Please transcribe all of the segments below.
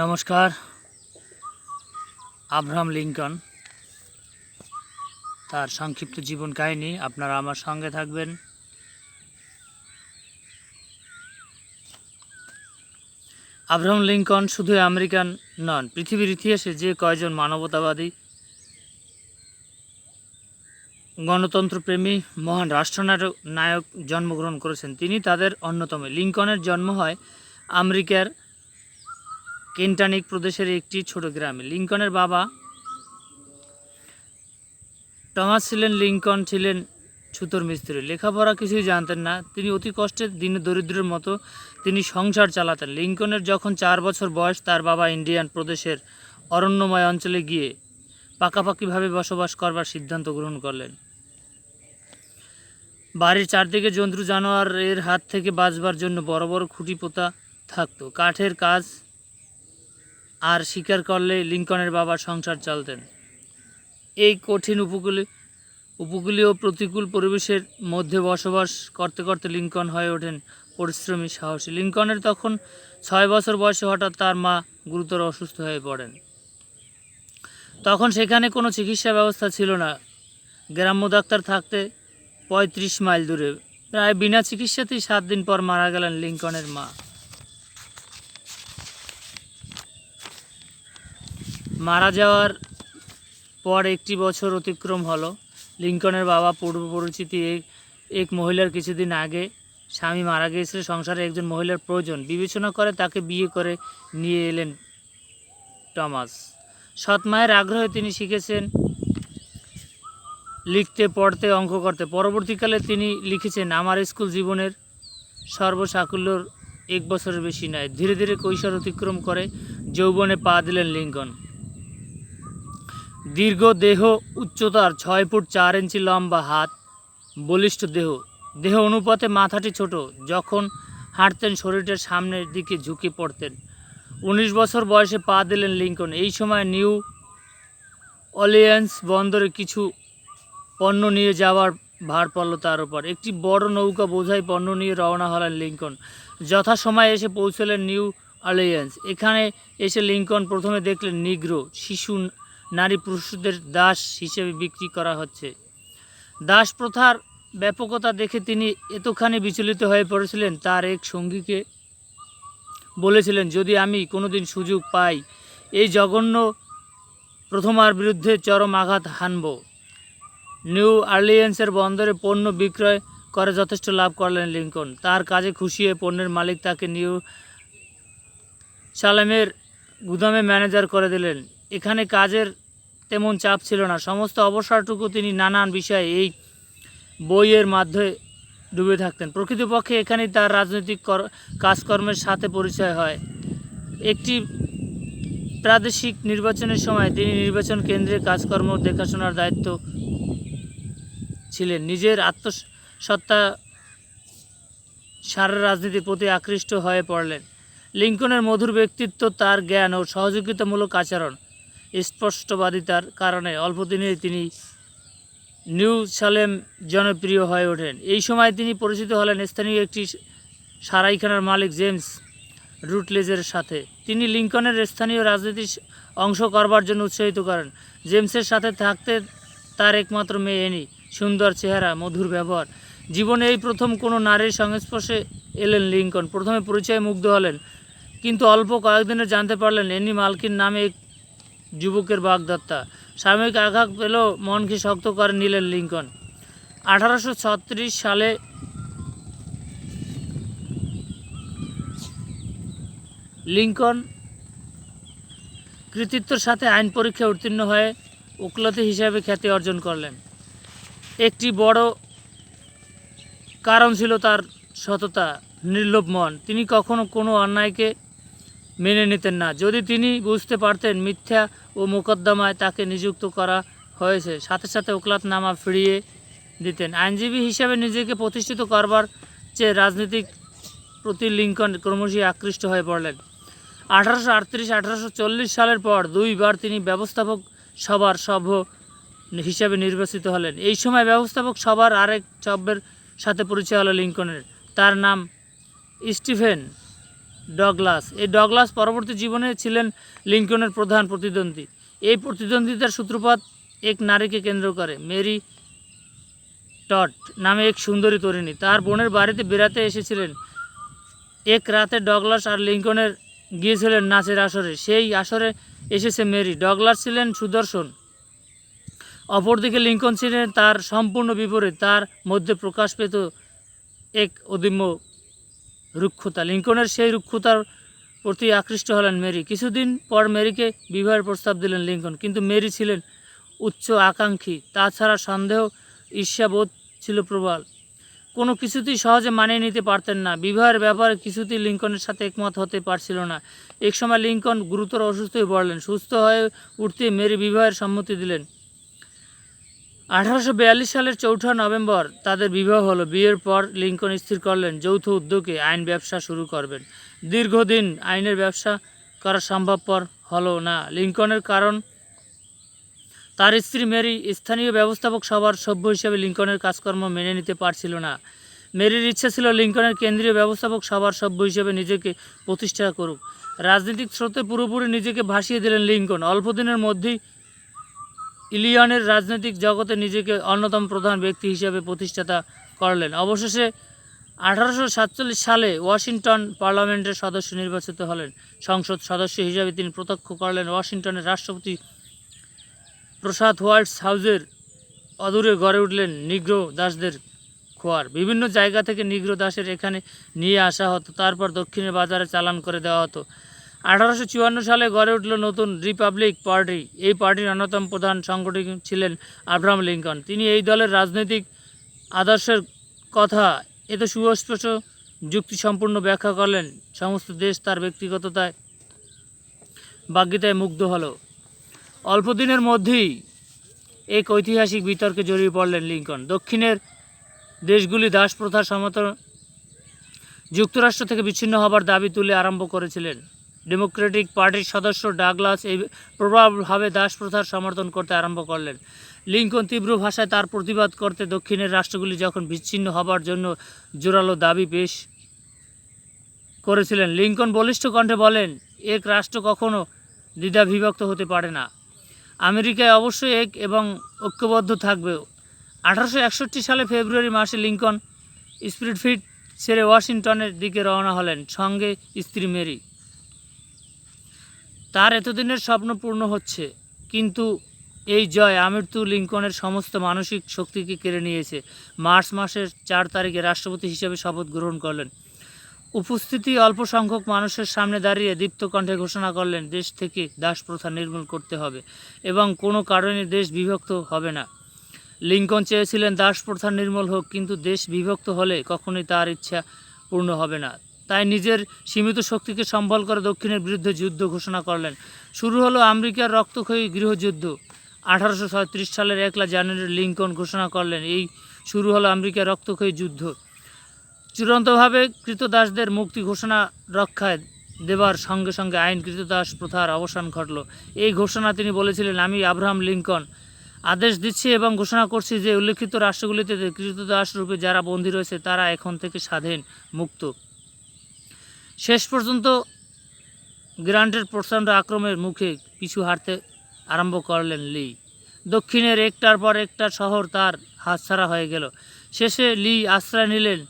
নমস্কার, Abraham Lincoln. তার সংক্ষিপ্ত জীবন কাহিনী, আপনারা আমার সঙ্গে থাকবেন। আব্রাহাম লিঙ্কন শুধু আমেরিকান নন, পৃথিবীর ইতিহাসে যে কয়জন মানবতাবাদী, গণতন্ত্রপ্রেমী, মহান রাষ্ট্রনায়ক, নায়ক জন্মগ্রহণ করেছেন, তিনি তাদের অন্যতম। লিঙ্কনের জন্ম হয় আমেরিকার কেন্টানিক প্রদেশের একটি ছোট গ্রামে। লিঙ্কনের বাবা টমাস ছিলেন লিঙ্কন ছিলেন ছুতোর মিস্ত্রি। লেখাপড়া কিছুই জানতেন না। তিনি অতি কষ্টে দিনে দরিদ্রের মতো তিনি সংসার চালাতেন। লিঙ্কনের যখন চার বছর বয়স, তার বাবা ইন্ডিয়ান প্রদেশের অরণ্যময় অঞ্চলে গিয়ে পাকাপাকিভাবে বসবাস করবার সিদ্ধান্ত গ্রহণ করলেন। বাড়ির চারদিকে জন্তু জানোয়ার এর হাত থেকে বাঁচবার জন্য বড় বড় খুঁটি পোতা থাকতো। কাঠের কাজ আর স্বীকার করলে লিঙ্কনের বাবা সংসার চালতেন। এই কঠিন উপকূলে উপকূলীয় প্রতিকূল পরিবেশের মধ্যে বসবাস করতে করতে লিঙ্কন হয়ে ওঠেন পরিশ্রমী, সাহসী। লিঙ্কনের তখন ছয় বছর বয়সে হঠাৎ তার মা গুরুতর অসুস্থ হয়ে পড়েন। তখন সেখানে কোনো চিকিৎসা ব্যবস্থা ছিল না। গ্রাম্য ডাক্তার থাকতে পঁয়ত্রিশ মাইল দূরে। প্রায় বিনা চিকিৎসাতেই সাত দিন পর মারা গেলেন লিঙ্কনের মা। মারা যাওয়ার পর একটি বছর অতিক্রম হলো। লিঙ্কনের বাবা পূর্ব পরিচিতি এক মহিলার কিছুদিন আগে স্বামী মারা গিয়েছিল। সংসারে একজন মহিলার প্রয়োজন। বিবেচনা করে তাকে বিয়ে করে নিয়ে এলেন টমাস। সৎ মায়ের আগ্রহে তিনি শিখেছেন লিখতে, পড়তে, অঙ্ক করতে। পরবর্তীকালে তিনি লিখেছেন, আমার স্কুল জীবনের সর্বসাকুল্যর এক বছরের বেশি নয়। ধীরে ধীরে কৈশোর অতিক্রম করে যৌবনে পা দিলেন লিঙ্কন। দীর্ঘ দেহ উচ্চতার ছয় ফুট চার ইঞ্চি লম্বা হাত, বলিষ্ঠ দেহ। দেহ অনুপাতে মাথাটি ছোট, যখন হাঁটতেন শরীরের সামনের দিকে ঝুঁকে পড়তেন। উনিশ বছর বয়সে পা দিলেন লিঙ্কন। এই সময় নিউ অলিয়েন্স বন্দরে কিছু পণ্য নিয়ে যাওয়ার ভার পড়ল তার উপর। একটি বড় নৌকা বোঝাই পণ্য নিয়ে রওনা হলেন লিঙ্কন। যথাসময়ে এসে পৌঁছলেন নিউ অলিয়েন্স। এখানে এসে লিঙ্কন প্রথমে দেখলেন নিগ্রো, শিশু নারী পুরুষদের দাস হিসেবে বিক্রি করা হচ্ছে। দাস প্রথার ব্যাপকতা দেখে তিনি এতখানি বিচলিত হয়ে পড়েছিলেন, তার এক সঙ্গীকে বলেছিলেন, যদি আমি কোনোদিন সুযোগ পাই, এই জঘন্য প্রথমার বিরুদ্ধে চরম আঘাত হানব। নিউ আর্লিয়েন্সের বন্দরে পণ্য বিক্রয় করে যথেষ্ট লাভ করলেন লিঙ্কন তার কাজে খুশি হয়ে পণ্যের মালিক তাকে নিউ সালামের গুদামে ম্যানেজার করে দিলেন। এখানে কাজের তেমন চাপ ছিল না। সমস্ত অবসরটুকু তিনি নানান বিষয়ে এই বইয়ের মাধ্যমে ডুবে থাকতেন। প্রকৃতপক্ষে এখানেই তার রাজনৈতিক কর- কাজকর্মের সাথে পরিচয় হয়। একটি প্রাদেশিক নির্বাচনের সময় তিনি নির্বাচন কেন্দ্রে কাজকর্ম দেখাশোনার দায়িত্ব ছিলেন। নিজের আত্মসত্তা সারা রাজনীতির প্রতি আকৃষ্ট হয়ে পড়লেন। লিঙ্কনের মধুর ব্যক্তিত্ব, তার জ্ঞান ও সহযোগিতামূলক আচরণ স্পষ্টবাদিতার কারণে অল্পদিনেই তিনি নিউ সালেম জনপ্রিয় হয়ে ওঠেন। এই সময় তিনি পরিচিত হলেন স্থানীয় একটি সারাইখানার মালিক জেমস রুটলেজের সাথে। তিনি লিঙ্কনের স্থানীয় রাজনীতির অংশ করবার জন্য উৎসাহিত করেন। জেমসের সাথে থাকতে তার একমাত্র মেয়ে এনি। সুন্দর চেহারা, মধুর ব্যবহার। জীবনে এই প্রথম কোনো নারীর সংস্পর্শে এলেন লিঙ্কন প্রথমে পরিচয়ে মুগ্ধ হলেন, কিন্তু অল্প কয়েকদিনে জানতে পারলেন এনি মালকিন নামে এক যুবকের বাগদত্তা। সাময়িক আঘাত পেলেও মনকে শক্ত করে নিলেন লিঙ্কন। আঠারোশো ছত্রিশ সালে লিঙ্কন কৃতিত্বর সাথে আইন পরীক্ষায় উত্তীর্ণ হয়ে উকলতি হিসাবে খ্যাতি অর্জন করলেন। একটি বড় কারণ ছিল তার সততা, নির্লোভ মন। তিনি কখনো কোনো অন্যায়কে মেনে নিতেন না। যদি তিনি বুঝতে পারতেন মিথ্যা ও মোকদ্দমায় তাকে নিযুক্ত করা হয়েছে, সাথে সাথে ওকলাতনামা ফিরিয়ে দিতেন। আইনজীবী হিসাবে নিজেকে প্রতিষ্ঠিত করবার চেয়ে রাজনৈতিক প্রতি লিঙ্কন ক্রমশই আকৃষ্ট হয়ে পড়লেন। আঠারোশো আটত্রিশ আঠারোশো সালের পর দুইবার তিনি ব্যবস্থাপক সভার সভ্য হিসাবে নির্বাচিত হলেন। এই সময় ব্যবস্থাপক সভার আরেক সভ্যের সাথে পরিচয় হলো লিঙ্কনের। তার নাম স্টিফেন ডগলাস। এই ডগলাস পরবর্তী জীবনে ছিলেন লিঙ্কনের প্রধান প্রতিদ্বন্দ্বী। এই প্রতিদ্বন্দ্বিতার সূত্রপাত এক নারীকে কেন্দ্র করে, মেরি টট নামে এক সুন্দরী তরুণী। তার বোনের বাড়িতে বেড়াতে এসেছিলেন। এক রাতে ডগলাস আর লিঙ্কনের গিয়েছিলেন নাচের আসরে। সেই আসরে এসেছে মেরি। ডগলাস ছিলেন সুদর্শন। অপরদিকে লিঙ্কন ছিলেন তার সম্পূর্ণ বিপরীত। তার মধ্যে প্রকাশ পেত এক অদম্য রুক্ষতা, লিঙ্কনের সেই রুক্ষতার প্রতি আকৃষ্ট হলেন মেরি। কিছুদিন পর মেরিকে বিবাহের প্রস্তাব দিলেন লিঙ্কন, কিন্তু মেরি ছিলেন উচ্চ আকাঙ্ক্ষী। তাছাড়া সন্দেহ, ঈর্ষাবোধ ছিল প্রবল। কোনো কিছুতেই সহজে মানিয়ে নিতে পারতেন না। বিবাহের ব্যাপারে কিছুতেই লিঙ্কনের সাথে একমত হতে পারছিল না। এক সময় লিঙ্কন গুরুতর অসুস্থ হয়ে পড়লেন। সুস্থ হয়ে উঠতে মেরি বিবাহের সম্মতি দিলেন। আঠারোশো বিয়াল্লিশ সালের চৌঠা নভেম্বর তাদের বিবাহ হলো। বিয়ের পর লিঙ্কন স্থির করলেন, যৌথ উদ্যোগে আইন ব্যবসা শুরু করবেন। দীর্ঘদিন আইনের ব্যবসা করা সম্ভবপর হলো না। লিঙ্কনের কারণ, তার স্ত্রী মেরি স্থানীয় ব্যবস্থাপক সভার সভ্য হিসেবে লিঙ্কনের কাজকর্ম মেনে নিতে পারছিল না। মেরির ইচ্ছা ছিল লিঙ্কনের কেন্দ্রীয় ব্যবস্থাপক সভার সভ্য হিসেবে নিজেকে প্রতিষ্ঠা করুক। রাজনৈতিক স্রোতে পুরোপুরি নিজেকে ভাসিয়ে দিলেন লিঙ্কন। অল্পদিনের মধ্যেই ইলিয়নের রাজনৈতিক জগতে নিজেকে অন্যতম প্রধান ব্যক্তি হিসেবে প্রতিষ্ঠাতা করলেন। অবশেষে আঠারোশো সাতচল্লিশ সালে ওয়াশিংটন পার্লামেন্টের সদস্য নির্বাচিত হলেন। সংসদ সদস্য হিসেবে তিনি প্রত্যক্ষ করলেন ওয়াশিংটনের রাষ্ট্রপতি প্রসাদ হোয়াইট হাউসের অদূরে গড়ে উঠলেন নিগ্রো দাসদের খোয়ার। বিভিন্ন জায়গা থেকে নিগ্রো দাসের এখানে নিয়ে আসা হতো, তারপর দক্ষিণের বাজারে চালান করে দেওয়া হতো। আঠারোশো চুয়ান্ন সালে গড়ে উঠল নতুন রিপাবলিক পার্টি। এই পার্টির অন্যতম প্রধান সংগঠক ছিলেন আব্রাহাম লিঙ্কন। তিনি এই দলের রাজনৈতিক আদর্শের কথা এত সুস্পষ্ট যুক্তিসম্পূর্ণ ব্যাখ্যা করলেন। সমস্ত দেশ তার ব্যক্তিগততায় বাগ্যতায় মুগ্ধ হলো। অল্প দিনের মধ্যেই এক ঐতিহাসিক বিতর্কে জড়িয়ে পড়লেন লিঙ্কন। দক্ষিণের দেশগুলি দাস প্রথার সমর্থন, যুক্তরাষ্ট্র থেকে বিচ্ছিন্ন হবার দাবি তুলে আরম্ভ করেছিলেন। ডেমোক্রেটিক পার্টির সদস্য ডাগলাস এই প্রবলভাবে দাস প্রথার সমর্থন করতে আরম্ভ করলেন। লিঙ্কন তীব্র ভাষায় তার প্রতিবাদ করতে দক্ষিণের রাষ্ট্রগুলি যখন বিচ্ছিন্ন হবার জন্য জোরালো দাবি পেশ করেছিলেন, লিঙ্কন বলিষ্ঠ কণ্ঠে বলেন, এক রাষ্ট্র কখনো দ্বিধা বিভক্ত হতে পারে না। আমেরিকায় অবশ্যই এক এবং ঐক্যবদ্ধ থাকবে। আঠারোশো একষট্টি সালে ফেব্রুয়ারি মাসে লিঙ্কন স্পিরিটফিট ছেড়ে ওয়াশিংটনের দিকে রওনা হলেন। সঙ্গে স্ত্রী মেরি। তার এতদিনের স্বপ্ন পূর্ণ হচ্ছে, কিন্তু এই জয় আমৃত্যু লিঙ্কনের সমস্ত মানসিক শক্তিকে কেড়ে নিয়েছে। মার্চ মাসের চার তারিখে রাষ্ট্রপতি হিসেবে শপথ গ্রহণ করলেন। উপস্থিতি অল্প সংখ্যক মানুষের সামনে দাঁড়িয়ে দীপ্ত কণ্ঠে ঘোষণা করলেন, দেশ থেকে দাস প্রথা নির্মূল করতে হবে এবং কোনো কারণে দেশ বিভক্ত হবে না। লিঙ্কন চেয়েছিলেন, দাস প্রথা নির্মূল হোক, কিন্তু দেশ বিভক্ত হলে কখনোই তার ইচ্ছা পূর্ণ হবে না। তাই নিজের সীমিত শক্তিকে সম্বল করে দক্ষিণের বিরুদ্ধে যুদ্ধ ঘোষণা করলেন। শুরু হলো আমেরিকার রক্তক্ষয়ী গৃহযুদ্ধ। আঠারোশো সালের একলা জানুয়ারি লিঙ্কন ঘোষণা করলেন, এই শুরু হলো আমেরিকার রক্তক্ষয়ী যুদ্ধ। চূড়ান্তভাবে কৃতদাসদের মুক্তি ঘোষণা রক্ষায় দেবার সঙ্গে সঙ্গে আইন কৃতদাস প্রথার অবসান ঘটল। এই ঘোষণা তিনি বলেছিলেন, আমি আব্রাহাম লিঙ্কন। আদেশ দিচ্ছি এবং ঘোষণা করছি যে উল্লেখিত রাষ্ট্রগুলিতে কৃতদাস রূপে যারা বন্দী রয়েছে, তারা এখন থেকে স্বাধীন, মুক্ত। শেষ পর্যন্ত গ্রান্টের প্রচণ্ড আক্রমণের মুখে পিছু হারতে আরম্ভ করলেন লি। দক্ষিণের একটার পর একটা শহর তার হাতছাড়া হয়ে গেল। শেষে লি আশ্রয় নিলেন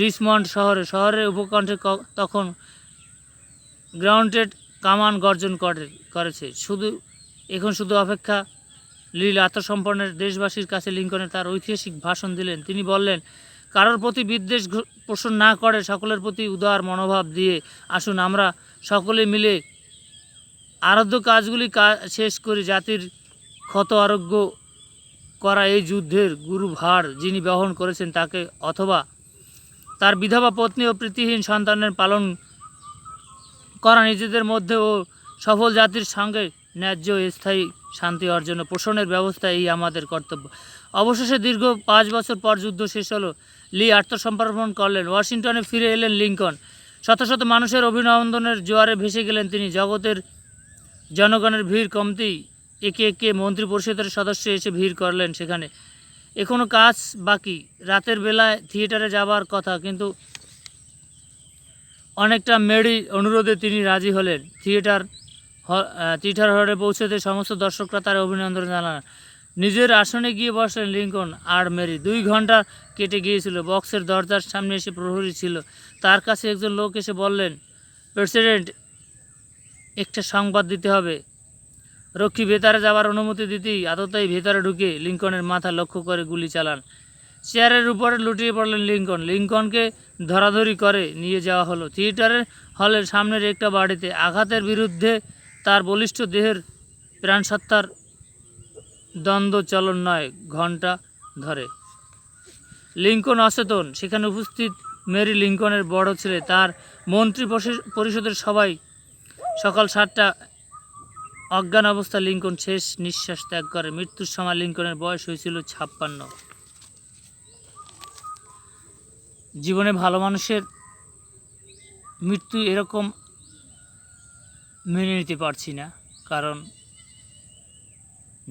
রিচমন্ড শহরে। শহরের উপকণ্ঠে তখন গ্রাউন্ডেড কামান গর্জন করে করেছে। শুধু এখন শুধু অপেক্ষা লীল আত্মসম্পন্নের দেশবাসীর কাছে লিঙ্কনে তার ঐতিহাসিক ভাষণ দিলেন। তিনি বললেন কারোর প্রতি বিদ্বেষ পোষণ না করে, সকলের প্রতি উদার মনোভাব দিয়ে আসুন। আমরা সকলে মিলে আরাধ্য কাজগুলি শেষ করি। জাতির ক্ষত আরোগ্য করা এই যুদ্ধের গুরু ভার যিনি বহন করেছেন তাকে, অথবা তার বিধবা পত্নী ও প্রীতিহীন সন্তানের পালন করা নিজেদের মধ্যে ও সফল জাতির সঙ্গে ন্যায্য স্থায়ী শান্তি অর্জন পোষণের ব্যবস্থা এই আমাদের কর্তব্য। অবশেষে দীর্ঘ পাঁচ বছর পর যুদ্ধ শেষ হলো। লি আত্মসমর্পণ করলেন। ওয়াশিংটনে ফিরে এলেন লিঙ্কন। শত শত মানুষের অভিনন্দনের জোয়ারে ভেসে গেলেন তিনি। জগতের জনগণের ভিড় কমতেই একে একে মন্ত্রী পরিষদের সদস্য এসে ভিড় করলেন সেখানে। এখনও কাজ বাকি? রাতের বেলায় থিয়েটারে যাবার কথা, কিন্তু অনেকটা মেরি অনুরোধে তিনি রাজি হলেন। থিয়েটার থিয়েটার হলে পৌঁছতে সমস্ত দর্শকরা তার অভিনন্দন জানান। নিজের আসনে গিয়ে বসলেন লিঙ্কন আর মেরি। দুই ঘণ্টা কেটে গিয়েছিল। বক্সের দরজার সামনে এসে প্রহরী ছিল। তার কাছে একজন লোক এসে বললেন, প্রেসিডেন্ট, একটা সংবাদ দিতে হবে। রক্ষী ভেতরে যাওয়ার অনুমতি দিতেই আততাই ভেতরে ঢুকে লিঙ্কনের মাথা লক্ষ্য করে গুলি চালান। চেয়ারের উপরে লুটিয়ে পড়লেন লিঙ্কন। লিঙ্কনকে ধরাধরি করে নিয়ে যাওয়া হলো। থিয়েটারের হলের সামনের একটা বাড়িতে আঘাতের বিরুদ্ধে তার বলিষ্ঠ দেহের প্রাণসত্তার দ্বন্দ্ব চলন নয় ঘণ্টা ধরে। লিঙ্কন অচেতন। সেখানে উপস্থিত মেরি লিঙ্কনের বড় ছেলে, তার মন্ত্রী পরিষ- পরিষদের সবাই। সকাল সাতটা অজ্ঞান অবস্থা লিঙ্কন শেষ নিঃশ্বাস ত্যাগ করে। মৃত্যুর সময় লিঙ্কনের বয়স হয়েছিল ছাপ্পান্ন। জীবনে ভালো মানুষের মৃত্যু এরকম মেনে নিতে পারছি না, কারণ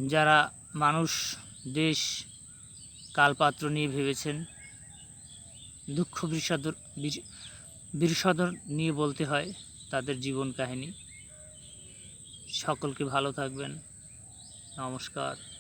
যারা মানুষ, দেশ, কালপাত্র নিয়ে ভেবেছেন, দুঃখ বিষাদর বিষ- বিষাদর নিয়ে বলতে হয় তাদের জীবন কাহিনী। সকলকে ভালো থাকবেন। নমস্কার।